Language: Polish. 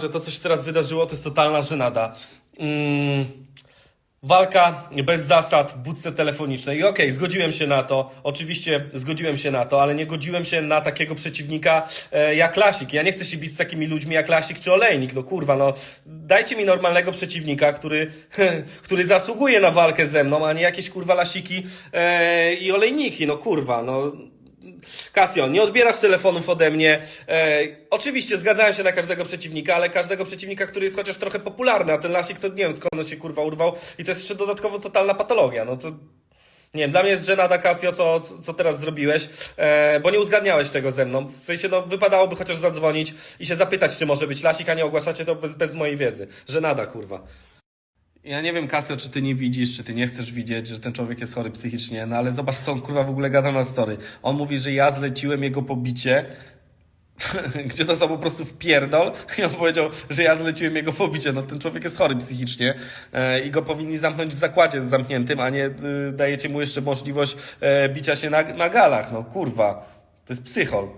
Że to, co się teraz wydarzyło, to jest totalna żenada. Mm, walka bez zasad w budce telefonicznej. Okej, zgodziłem się na to. Oczywiście zgodziłem się na to, ale nie godziłem się na takiego przeciwnika e, jak Lasik. Ja nie chcę się bić z takimi ludźmi jak Lasik czy Olejnik. No kurwa, no dajcie mi normalnego przeciwnika, który, który zasługuje na walkę ze mną, a nie jakieś kurwa Lasiki e, i Olejniki. No kurwa, no Kasio, nie odbierasz telefonów ode mnie. E, oczywiście zgadzałem się na każdego przeciwnika, ale każdego przeciwnika, który jest chociaż trochę popularny, a ten Lasik to nie wiem skąd on się kurwa urwał i to jest jeszcze dodatkowo totalna patologia. No to nie wiem, dla mnie jest żenada Casio, co, co teraz zrobiłeś, e, bo nie uzgadniałeś tego ze mną. W sensie, no, wypadałoby chociaż zadzwonić i się zapytać, czy może być Lasik, a nie ogłaszacie to bez, bez mojej wiedzy. Żenada, kurwa. Ja nie wiem, Kasio, czy ty nie widzisz, czy ty nie chcesz widzieć, że ten człowiek jest chory psychicznie, no ale zobacz, co on kurwa w ogóle gada na story. On mówi, że ja zleciłem jego pobicie, gdzie są po prostu w pierdol i on powiedział, że ja zleciłem jego pobicie. No ten człowiek jest chory psychicznie e, i go powinni zamknąć w zakładzie zamkniętym, a nie y, dajecie mu jeszcze możliwość e, bicia się na, na galach. No kurwa, to jest psychol.